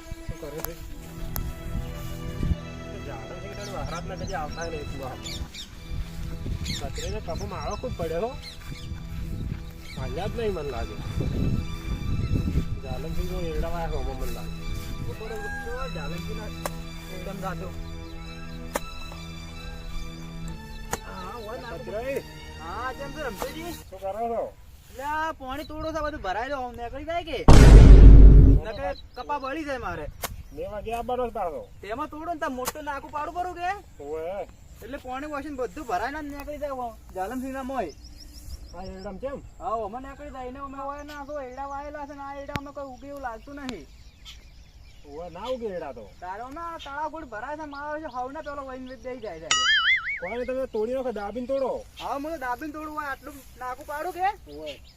શું કરે છે? જાડો છે કે વહરાતના કદી આવતા નહીં આમ કચરેને કપો માળો ખૂબ પડ્યો હાલ્યા જ નહીં મને લાગે. જાલમસિંહ એરડા વાયા હોમો મને લાગે. બપોરે એકદમ રાતો. હા, હોય ને આપણે- કચરાઈ હા, જેમ છે રમતુજી. શું કરો છો? એટલે પાણી થોડું છે બધું ભરાયેલો નીકળી જાય કે? નકર કપા બળી જાય મારે? લેવા ગયા બરો તારો તેમાં થોડું ને તા મોટું નાકું પાડું કરું કે? ઓવે. એટલે પાણી વોશિંગ બધું ભરાય ને નીકળી જાય જાલમસિંહ ના મોય આ એરડામ કેમ? હા અમે નીકળી જાય. ને અમે હોય ના તો એડા વાયેલા છે ને આ એડા અમે કોઈ ઉગે એવું લાગતું નહીં. ઓવે ના ઉગે એરડા તો. તારો ના તાળા ગુડ ભરાય છે મારો છે હવ ને પેલો વહીને દઈ જાય છે. કોઈને તમે તોડી નાખો દાબીન તોડો. હા મને દાબીન તોડું હોય આટલું નાકું પાડું કે?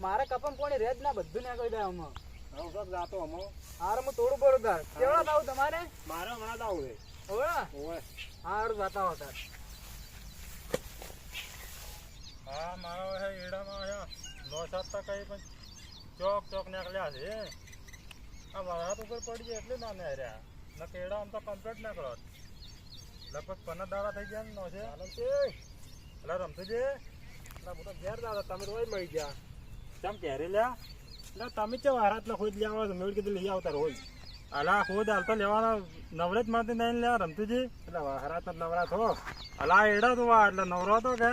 મારા કપમ કોણે રેજ ના બધું નીકળી જાય આમાં. સબ જાતો હમો હારે હું થોડું પડું તાર કેવડા તમારે? મારે હમણાં આવું છે હવે. ઓવે હારું જાતા હો તાર હા મારો હે એડામાં હે. નો સાત કઈ પણ. ચોક ચોક નીકળ્યા છે. આ વરસાદ ઉપર પડી જાય એટલે ના ને રહ્યા નકે એડા આમ તો કમ્પ્લીટ ના કરો લગભગ પંદર દાડા થઈ ગયા ને નો છે. જાલમસિંહ એટલે રમતું છે? એટલે હું તો ઘેર દાદા તમે રોય ઓય મળી ગયા. કેમ પહેરી લ્યા? એટલે તમે ચો હારાત લખો જ આવો મેળ કીધું લઈ આવતા રોજ. અલા, ખુદ હાલ તો લેવાના નવરે માંથી નહીં લેવા રમતું છે એટલે હારાત નવરા થો એડા તો એટલે નવરો કે?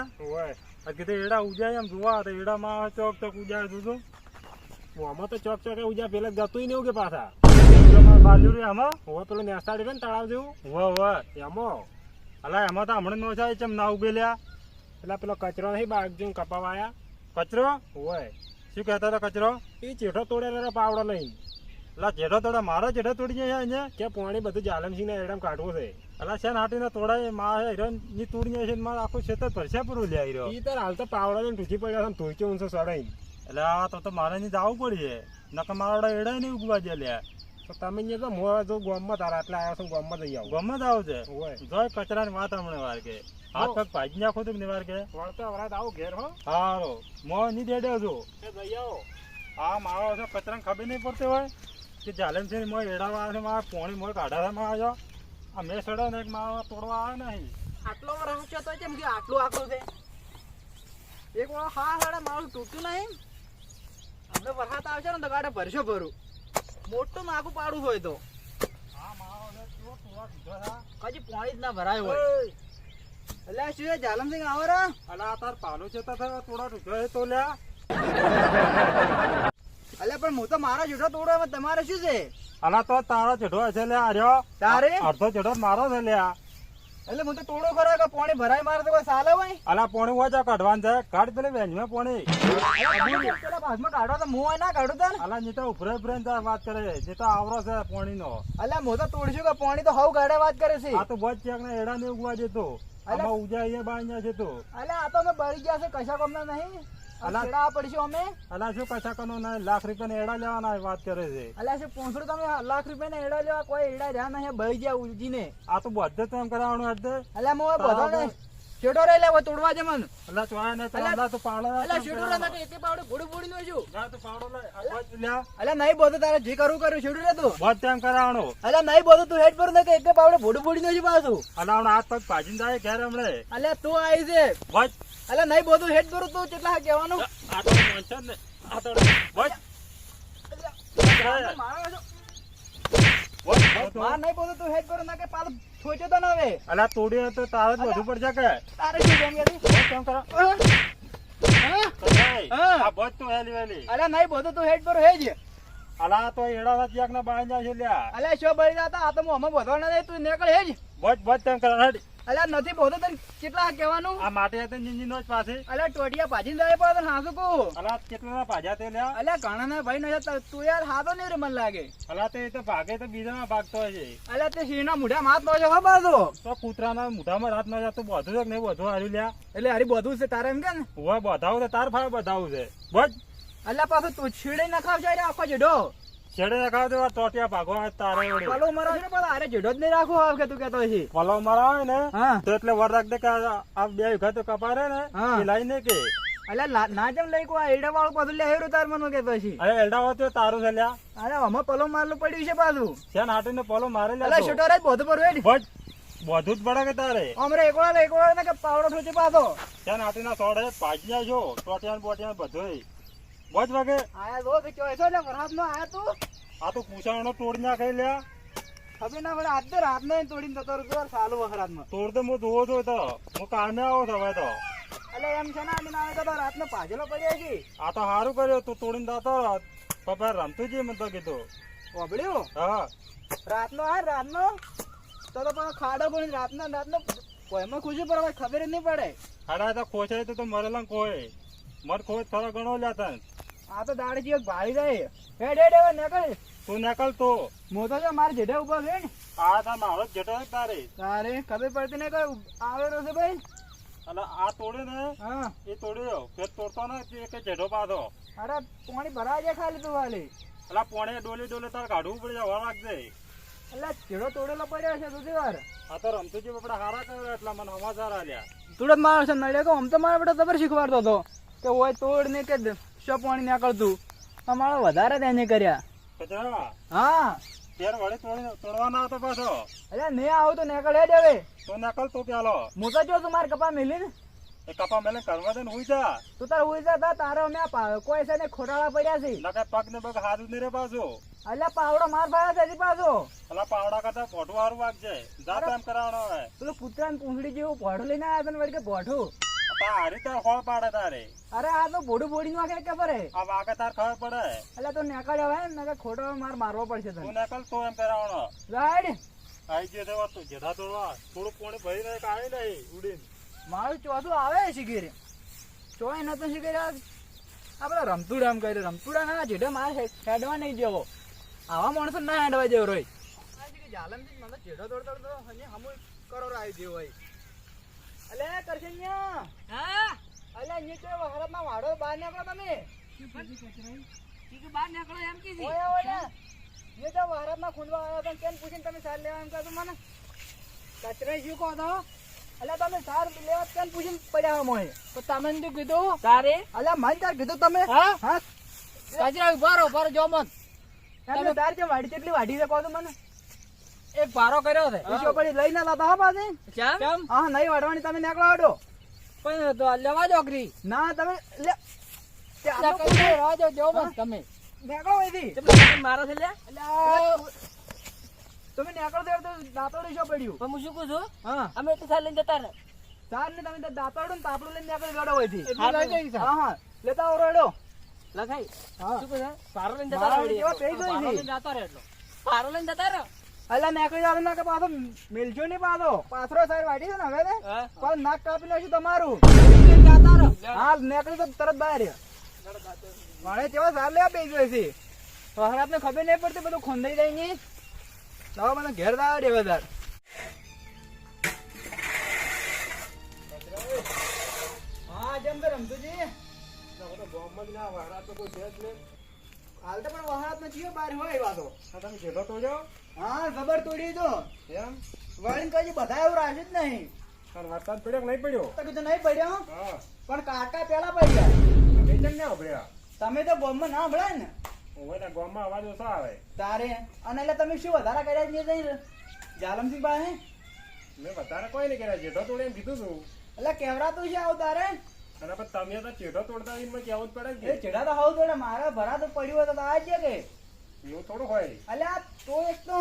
આ કીધું એડા ઉજાય એમ જોવા, તો એડામાં ચોક ચોક ઉજાય જોજો આમાં તો ચોક ચોક ઉજા પેલા જતું નહીં કે પાછા. બાજુ રે આમાં. ઓવે પેલો નેસાડી ને તળાવ હો વાહ એમાં. અલા, એમાં તો હમણાં નો થાય ચમ ના ઉગે લ્યા. એટલે પેલો કચરો નહીં બાગ જેવું કપાવાયા. કચરો? ઓવે શું કહેતા હતા કચરો? એ ચેઠો તોડે પાવડો લઈને અલા જેઠો તોડા મારો ચેઠો તોડી જાય અહીંયા કે પાણી બધું જાલમસિંહ ને એડમ કાઢવું છે. અલા છે હાટીને તોડાય? માં હિરણની તોડી જાય છે મારે આખું ક્ષેત્ર ભરસ્યા પૂરું લે હીરો. એ તાર હાલ તો પાવડા ને તૂટી પડ્યા છે ધોઈ ઊંચો સડાઈ એટલે આ તો તો મારે ની જવું પડીએ નકર મારા એડા નહીં ઉગવા જાય લ્યા. તો તમે અહીંયા તો મોં જો ગામમાં તારા એટલે આવ્યા છો ગામમાં જઈ આવો. ગામમાં જ આવું છે? જોય કચરાની વાત હમણાં વાર કે. હાથ પગ ભાજી નાખો તો વાર કે. વળતા વરાત આવો ઘેર હો. હારો. મો ની દેડ્યો છો એ જઈ આવો. હા મારો છે કચરાને ખબર નહીં પડતી હોય કે જાલેમ છે મો એડાવા આવે છે મારા પોણી મોય કાઢા છે મારા આ મેં સડે ને એક મારા તોડવા આવે નહીં. આટલો રસ તો કેમ કે આટલું આખો છે? એક વાર હા સાડા મારું તૂટ્યું નહીં. અમને વરસાદ આવશે ને તો ગાડે ભરશો ભરું. મોટું નાકું પાડું હોય તો. હજી પાણી જ ના ભરાય હોય. એટલે શું છે, જાલમસિંહ આવો રે અલા તાર પાલો છે તો થોડા રૂપિયો તો લ્યા. અલે પણ હું તો મારા જેઠો તોડો તમારે શું છે? અલા તો તારો જેઠો છે લે આર્યો તારે? અડધો જેઠો મારો છે લ્યા. એટલે હું તો તોડો ખરો કે પાણી ભરાય મારે તો સાલે હોય? અલા પોણી હોય જા કાઢવાન જાય કાઢ પેલી વેંજમાં પોણી. પેલા બાજુમાં કાઢો તો હું ના કાઢો તને? અલા ની તો ઉભરે ઉભરે વાત કરે. જે તો આવરો છે પોણી નો એટલે હું તો તોડશું કે પાણી તો હવ ગાડે વાત કરે છે. આ તો બચ ચેક ને એડા ને ઉગવા દેતો. આમાં ઉજા અહીંયા બાંધ્યા છે તો. એટલે આ તો અમે બળી ગયા છે કશા કમના નહીં? અલા. અલા પડીશું અમે? અલા શું કશા કનો ના લાખ રૂપિયા એડા લેવાના વાત કરે છે? અલ્યા શું પોંસડું તમે લાખ રૂપિયા એડા લેવા કોઈ એડા રહ્યા નહીં બળી ગયા ઉલજીને. આ તો બધે તો એમ કરાવવાનું અલ્યા મો બધો ને છેડો રે લેવો તોડવા જમન મન અલા ચોયા ને તો અલા. અલા તો પાડો અલ્યા છેડો રે નાખે એતે પાવડે ઘોડી ફોડી નો જા તો પાડો લે બચ નહીં બોધો તારે જે કરવું કર્યું છેડું રે તું. તેમ કરાવવાનું. અલ્યા નહીં બોધો તું હેડ પર કે એક પાવડે ભોડું ફોડી નો છું પાછું. અલા હમણાં હાથ પગ ભાજીને જાય ઘેર હમણે. અલ્યા તું આવી છે. બચ અલ્યા નહીં બોધું હેડ પર તું કેટલા કહેવાનું? આ તો મોંચો ને આ તો બચ મારો. બચ માર નહીં બોધું તું હેડ પર નાખે પાછું. છોચો તો ના હવે અલા તોડી તો તારે જ વધુ પડશે કે? તારે શું કેમ કે બચ કેમ કરો. આ બચ તો હેલી વેલી. અલા નહીં બધું તું હેડ પર હેજ અલા તો એડા ચેક ને બાઈ જાય છે લ્યા. અલા શું બળી જાતા આ તો મોમાં વધવાના નહીં તું નીકળ હેજ બચ બચ તેમ કરો હેડ. અલ્યા નથી બોતો તને કેટલા કહેવાનું? આ માટે હતી જીંજી નો જ પાસે અલ્યા ટોટિયા ભાજી જાય પડે તને હાસુ કો અલ્યા કેટલા ભાજા તે લ્યા? અલ્યા ઘણા ના ભાઈ નજર તું યાર હાથો નહીં રે મન લાગે. અલ્યા તે તો ભાગે તો બીજામાં ભાગતો હશે છે. અલ્યા તે સિંહના મુઢા હાથ નો ખબર તો તો કૂતરાના મોઢામાં રાત ના જતું બધું છે નહીં બધું હાર્યું લ્યા. એટલે હારી બધું છે તારે એમ કે ને? હું બધાવું તાર ફાવે બધાવું છે. બસ અલ્યા પાછું તું છીડે નખાવ ખાવ છે આખો જેડો. છેડે ખાવ તો ટોટિયા ભાગો તારે પલો મરાવ છે ને પણ અરે જેડો જ નહીં રાખો આવ કે તું કેતો છે. પલાવ મારા ને તો એટલે વર રાખ દે કે આ આ બે વીઘા તો કપારે ને હા. એ લાઈને કે. અલ્યા ના જેમ લઈ કોઈ એડા વાળું પાછું લે હેરું તાર મને કે પછી અરે એલડા હોય તો તારું છે લ્યા. અરે આમાં પલો મારલું પડ્યું છે પાછું. શેન હાટીને પોલો મારે અલ્યા લ્યા શૂટર જ બધું પર વેડ બધું જ પડે કે તારે? અમરે એક વાર એક વાર ને કે પાવડો ઠોચી પાછો. શેન હાટીના સોડે પાજી જો ટોટિયા બોટિયા બોટિયાન બજ વાગે? આયા જો કે ચોય છો ને વરસાદ નો આયા તું. આ તો પૂછાણો તોડી નાખે લ્યા. ખબર ના મને આજ તો રાત નો તોડીને જતો રહ્યો સાલું વખરાતમાં તોડ તો હું જોવો છો તો. હું કાને આવો છો હવે તો. એટલે એમ છે ને આની ના તો રાત પાછેલો પડ્યો છે. આ તો સારું કર્યો તું તોડીને દાતો પપ્પા રમતું જ મને તો કીધું. ઓબળ્યું હા. રાત નો આ રાત નો તો તો પણ ખાડો પણ રાત નો રાત નો કોઈમાં ખુશી હવે ખબર જ નહીં પડે. હાડા તો ખોચાય તો તો મરેલા કોઈ. મર ખોચ થોડો ઘણો લેતા આ તો દાડે જીવ ભાઈ જાય હે ડે ડે નીકળ. તું નીકળ તો. મો તો જો મારે જેઠે ઊભો છે ને. આ તા મારો જ છે તારે. તારે ખબર પડતી નહીં કઈ આવેલો છે ભાઈ? અને આ તોડે ને? હા. એ તોડ્યો. ફેર તોડતો ને તે કે જેઠો પાછો. અરે પાણી ભરાય જાય ખાલી તું વાલી અલા પોણે ડોલે ડોલે તાર કાઢવું પડે હવા લાગજે. એટલે ચેડો તોડેલો પડ્યો છે તું વાર આ તો રમતું જે આપડે હારા કર્યો એટલા મને સમાચાર આલ્યા. તું મારો છે નડ્યો કે આમ તો મારા બેટા ખબર શીખવાડતો હતો. કે હોય તોડ ને કે શો પાણી નીકળતું. અમારો વધારે તેને કર્યા. હા. તોડવાના હતો પાછો? નહીં આવું તો તું તો પેલો. જો તું મારે કપા મેલી ને એ કપા મેલે કરવા દે ને હુઈ જા. તું તાર ઉઈ જા તારો અમે કોઈ છે ને ખોટાળા પડ્યા છે. નકે પગ ને પગ હાથ નહીં રે પાછો. એટલે પાવડો માર ભાયા છે પાછો. એટલે પાવડા કરતા ફોટું હારું વાગજે. જા તો એમ કરાવવાનો હવે. પેલું કૂતરા પૂંછડી જેવું ભોઠું લઈને આવ્યા તને વળી કે ભોઠું તા હારી તાર હોળ પાડે તારે. અરે આ તો ભોડું ભોડી નાખે કે પડે આ વાગે તાર ખબર પડે. એટલે તો નીકળ હવે ને ખોટો માર મારવો પડશે તું તને નીકળ તો એમ કરાવવાનો. રાઈડ. આઈ ગયો તેવા તું જેઠા તોડવા થોડું પોણી ભરી ને આવી નહીં ઉડીને. મારું ચોથું આવે શીખી રે ચોય નતું શીખી આપડે રમતુડા એમ કરી રમતુડા ના જેઠે મારે હેડવા નહીં જેવો. આવા માણસો ના હેડવા જેવો રોય. જાલમથી મને જેઠો દોડતો હમું કરો આવી જેવો હોય. અલે કરશન્યા હા. અલે અહીંયા તો માં વાડો બહાર નીકળો તમે. બહાર નીકળો એમ કીધી ઓય ઓય એ તો માં ખૂંદવા આવ્યા હતા કેમ પૂછીને તમે સાર લેવા એમ કહો મને? કચરે શું કહો તો અલે તમે સાર લેવા કેમ પૂછીને પડ્યા મોય તો તમે શું કીધું. તારે? અલે મને તાર કીધું તમે? હા? હા? કચરા ઊભા રહો ઊભા જો મત તમે તાર જે વાડી કેટલી વાડી છે કહો તો મને? એક ભારો કર્યો છે. પૂછો પડી લઈને લાતા હા પાસે કેમ? હા નહીં વાડવાની તમે નીકળો આડો. પણ તો લેવા દો અઘરી. ના તમે લે. તે રહેવા દો જો મત તમે. નીકળો અહીંથી. મારો છે લે. તમે નીકળો તો તો દાંતોડી શું પડ્યું. પણ હું શું કહું છું? હા. અમે તો સાર લઈને જતા રહે સાર ને તમે દાંતોડું ને તાપડું લઈને નીકળી ગયો હા હા લેતા આવો રેડો. લખાઈ. હા. શું કહે ભારો લઈને જતા મારા પેઈ ગઈ છે. લઈને એટલો. ભારો લઈને જતા રહો અલ્યા નીકળી જાવ ના કે પાછો મિલજો નહીં પાછો. પાથરો સાઈડ વાટી છે ને હવે ને? નાક કાપી નાખ્યું તમારું. હા. નીકળી તો તરત બહાર સાર લેવા બેસી ગયો છે ને ખબર નહીં પડતી બધું ખોંદાઈ જાય ને હવે મને ઘેર દાવા દે વધારે હા જેમ રમતુજી? જ ના વાળા તો કોઈ છે જ નહીં. હાલ તો પણ વહાત નથી બહાર હોય એવા તો. તમે જેઠો તોડ્યો હા ખબર તોડી તો. એમ? વળીને કઈ બધા એવું રાખ્યું જ નહીં. પણ વરસાદ પડ્યો નહીં પડ્યો? તો કીધું નહીં પડ્યો. હા. પણ કાકા પેલા પડ્યા. જણ ના ઉભર્યા? તમે તો બોમ્બમાં ના ભળાય ને. ઓય ગામમાં અવાજ ઓછો આવે. તારે. અને એટલે તમે શું વધારા કર્યા છે નહીં જાલમસિંહ પાસે મેં વધારે કોઈ નહીં કર્યા જેઠો તોડે એમ કીધું છું એટલે કેવડાતું છે આવું તારે? અને પણ તમે તો ચેડો તોડતા હોય એમાં કહેવું જ પડે એ કે. ચેડા તો હાવ તોડે મારા ભરા તો પડ્યું હોય તો આ જ કે. એવું થોડું હોય. અલ્યા તો એક તો